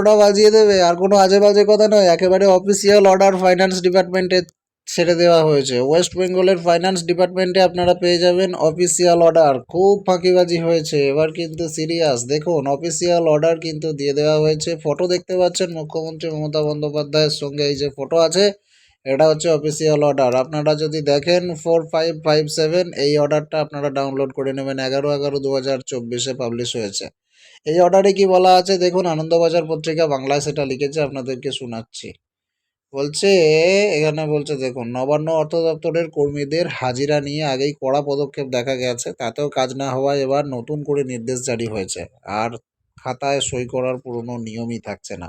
ওটা বাজিয়ে দেবে, আর কোনো আজে বাজে কথা নয়, একেবারে অফিসিয়াল অর্ডার ফাইন্যান্স ডিপার্টমেন্টে ছেড়ে দেওয়া হয়েছে। ওয়েস্ট বেঙ্গলের ফাইন্যান্স ডিপার্টমেন্টে আপনারা পেয়ে যাবেন অফিসিয়াল অর্ডার খুব ফাঁকিবাজি হয়েছে, এবার কিন্তু সিরিয়াস দেখুন অফিসিয়াল অর্ডার কিন্তু দিয়ে দেওয়া হয়েছে। ফটো দেখতে পাচ্ছেন মুখ্যমন্ত্রী মমতা বন্দ্যোপাধ্যায়ের সঙ্গে, এই যে ফটো আছে, এটা হচ্ছে অফিসিয়াল অর্ডার আপনারা যদি দেখেন ফোর ফাইভ ফাইভ সেভেন এই অর্ডারটা আপনারা ডাউনলোড করে নেবেন। এগারো এগারো দু হাজার চব্বিশে পাবলিশ হয়েছে। এই অর্ডারে কি বলা আছে? দেখুন, আনন্দবাজার পত্রিকা বাংলায় সেটা লিখেছে, আপনাদেরকে শোনাচ্ছি। বলছে, এখানে বলছে, দেখুন, নবান্ন অর্থ দপ্তরের কর্মীদের হাজিরা নিয়ে আগেই কড়া পদক্ষেপ দেখা গেছে, তাতেও কাজ না হওয়ায় এবার নতুন করে নির্দেশ জারি হয়েছে, আর খাতায় সই করার পুরনো নিয়মই থাকছে না।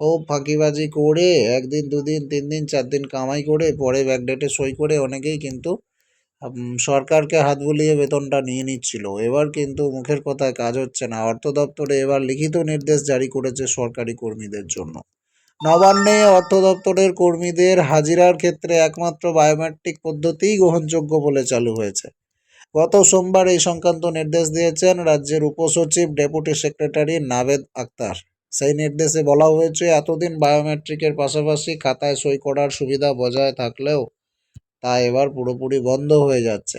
খুব ফাঁকিবাজি করে, একদিন, দুদিন, তিন দিন, চার দিন কামাই করে, পরে ব্যাকডেটে সই করে, অনেকেই কিন্তু সরকারকে হাত বুলিয়ে বেতনটা নিয়ে নিচ্ছিল। এবার কিন্তু মুখের কথায় কাজ হচ্ছে না। অর্থ দপ্তরে এবার লিখিত নির্দেশ জারি করেছে সরকারি কর্মীদের জন্য। নবান্নে অর্থ দপ্তরের কর্মীদের হাজিরার ক্ষেত্রে একমাত্র বায়োমেট্রিক পদ্ধতিই গ্রহণযোগ্য বলে চালু হয়েছে। গত সোমবার এই সংক্রান্ত নির্দেশ দিয়েছেন রাজ্যের উপসচিব ডেপুটি সেক্রেটারি নাভেদ আক্তার সেই নির্দেশে বলা হয়েছে, এতদিন বায়োমেট্রিকের পাশাপাশি খাতায় সই করার সুবিধা বজায় থাকলেও তা এবার পুরোপুরি বন্ধ হয়ে যাচ্ছে।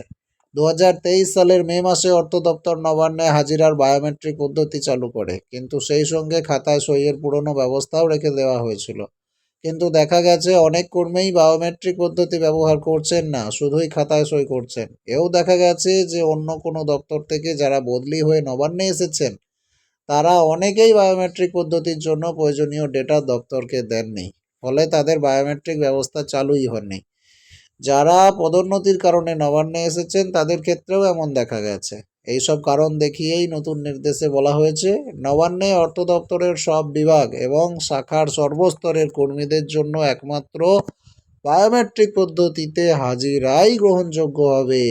দু হাজার তেইশ সালের মে মাসে অর্থ দপ্তর নবান্নে হাজিরার বায়োমেট্রিক পদ্ধতি চালু করে। কিন্তু সেই সঙ্গে খাতায় সইয়ের পুরনো ব্যবস্থাও রেখে দেওয়া হয়েছিল। কিন্তু দেখা গেছে অনেক কর্মীই বায়োমেট্রিক পদ্ধতি ব্যবহার করছেন না, শুধুই খাতায় সই করছেন। এও দেখা গেছে যে অন্য কোনো দপ্তর থেকে যারা বদলি হয়ে নবান্নে এসেছেন, তারা অনেকেই বায়োমেট্রিক পদ্ধতির জন্য প্রয়োজনীয় ডেটা দপ্তরকে দেননি। ফলে তাদের বায়োমেট্রিক ব্যবস্থা চালুই হয়নি যারা পদোন্নতির কারণে নবান্নে এসেছেন, তাদের ক্ষেত্রেও এমন দেখা গেছে। এইসব কারণ দেখিয়েই নতুন নির্দেশে বলা হয়েছে, নবান্নে অর্থ দপ্তরের সব বিভাগ এবং শাখার সর্বস্তরের কর্মীদের জন্য একমাত্র বায়োমেট্রিক পদ্ধতিতে হাজিরাই গ্রহণযোগ্য হবে।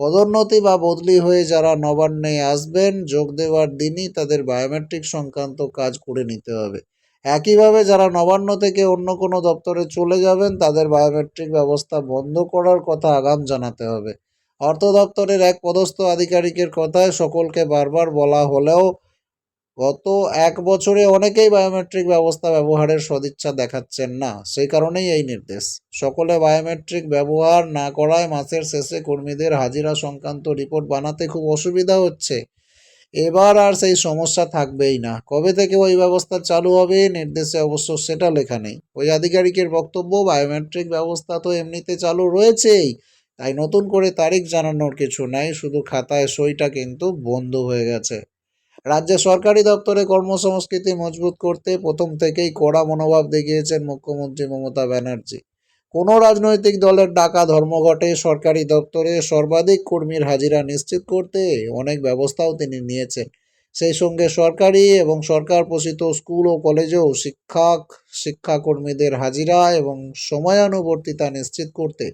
পদোন্নতি বা বদলি হয়ে যারা নবান্নে আসবেন, যোগ দেওয়ার দিনই তাদের বায়োমেট্রিক সংক্রান্ত কাজ করে নিতে হবে। একইভাবে যারা নবান্ন থেকে অন্য কোনো দপ্তরে চলে যাবেন, তাদের বায়োমেট্রিক ব্যবস্থা বন্ধ করার কথা আগাম জানাতে হবে। অর্থ দপ্তরের এক পদস্থ আধিকারিকের কথায় সকলকে বারবার বলা হলেও গত এক বছরে অনেকেই বায়োমেট্রিক ব্যবস্থা ব্যবহারের সদিচ্ছা দেখাচ্ছেন না। সেই কারণেই এই নির্দেশ। সকলে বায়োমেট্রিক ব্যবহার না করায় মাসের শেষে কর্মীদের হাজিরা সংক্রান্ত রিপোর্ট বানাতে খুব অসুবিধা হচ্ছে। এবার আর সেই সমস্যা থাকবেই না। কবে থেকে ওই ব্যবস্থা চালু হবে নির্দেশে অবশ্য সেটা লেখা নেই। ওই আধিকারিকের বক্তব্য, বায়োমেট্রিক ব্যবস্থা তো এমনিতে চালু রয়েছেই। তাই নতুন করে তারিখ জানানোর কিছু নাই, শুধু খাতায় সইটা কিন্তু বন্ধ হয়ে গেছে। রাজ্যে সরকারি দপ্তরে কর্মসংস্কৃতি মজবুত করতে প্রথম থেকেই কড়া মনোভাব দেখিয়েছেন মুখ্যমন্ত্রী মমতা ব্যানার্জি। কোনো রাজনৈতিক দলের ডাকা ধর্মঘটে, সরকারি দপ্তরে সর্বাধিক কর্মীর হাজিরা নিশ্চিত করতে অনেক ব্যবস্থাও তিনি নিয়েছেন। সেই সঙ্গে সরকারি এবং সরকার পোষিত স্কুল ও কলেজেও শিক্ষক, শিক্ষাকর্মীদের হাজিরা এবং সময়ানুবর্তিতা নিশ্চিত করতে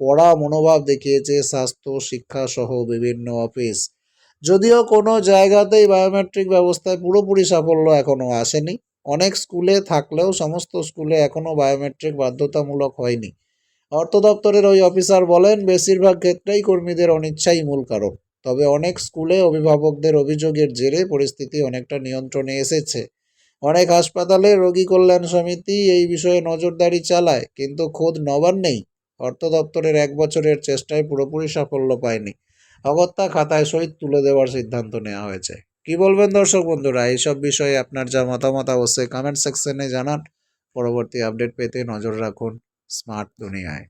কড়া মনোভাব দেখিয়েছে স্বাস্থ্য, শিক্ষা সহ বিভিন্ন অফিস। যদিও কোনো জায়গাতেই বায়োমেট্রিক ব্যবস্থায় পুরোপুরি সাফল্য এখনও আসেনি। অনেক স্কুলে থাকলেও সমস্ত স্কুলে এখনও বায়োমেট্রিক বাধ্যতামূলক হয়নি। অর্থ দপ্তরের ওই অফিসার বলেন, বেশিরভাগ ক্ষেত্রেই কর্মীদের অনিচ্ছাই মূল কারণ। তবে অনেক স্কুলে অভিভাবকদের অভিযোগের জেরে পরিস্থিতি অনেকটা নিয়ন্ত্রণে এসেছে। অনেক হাসপাতালে রোগী কল্যাণ সমিতি এই বিষয়ে নজরদারি চালায়, কিন্তু খোদ নবান্নেই অর্থ দপ্তরের এক বছরের চেষ্টায় পুরোপুরি সাফল্য পায়নি। অগত্যা খাতায় সহিত তুলে দেওয়ার সিদ্ধান্ত নেওয়া হয়েছে। কি বলবেন দর্শক বন্ধুরা? এইসব বিষয়ে আপনার যা মতামত অবশ্যই কমেন্ট সেকশনে জানান। পরবর্তী আপডেট পেতে নজর রাখুন স্মার্ট দুনিয়ায়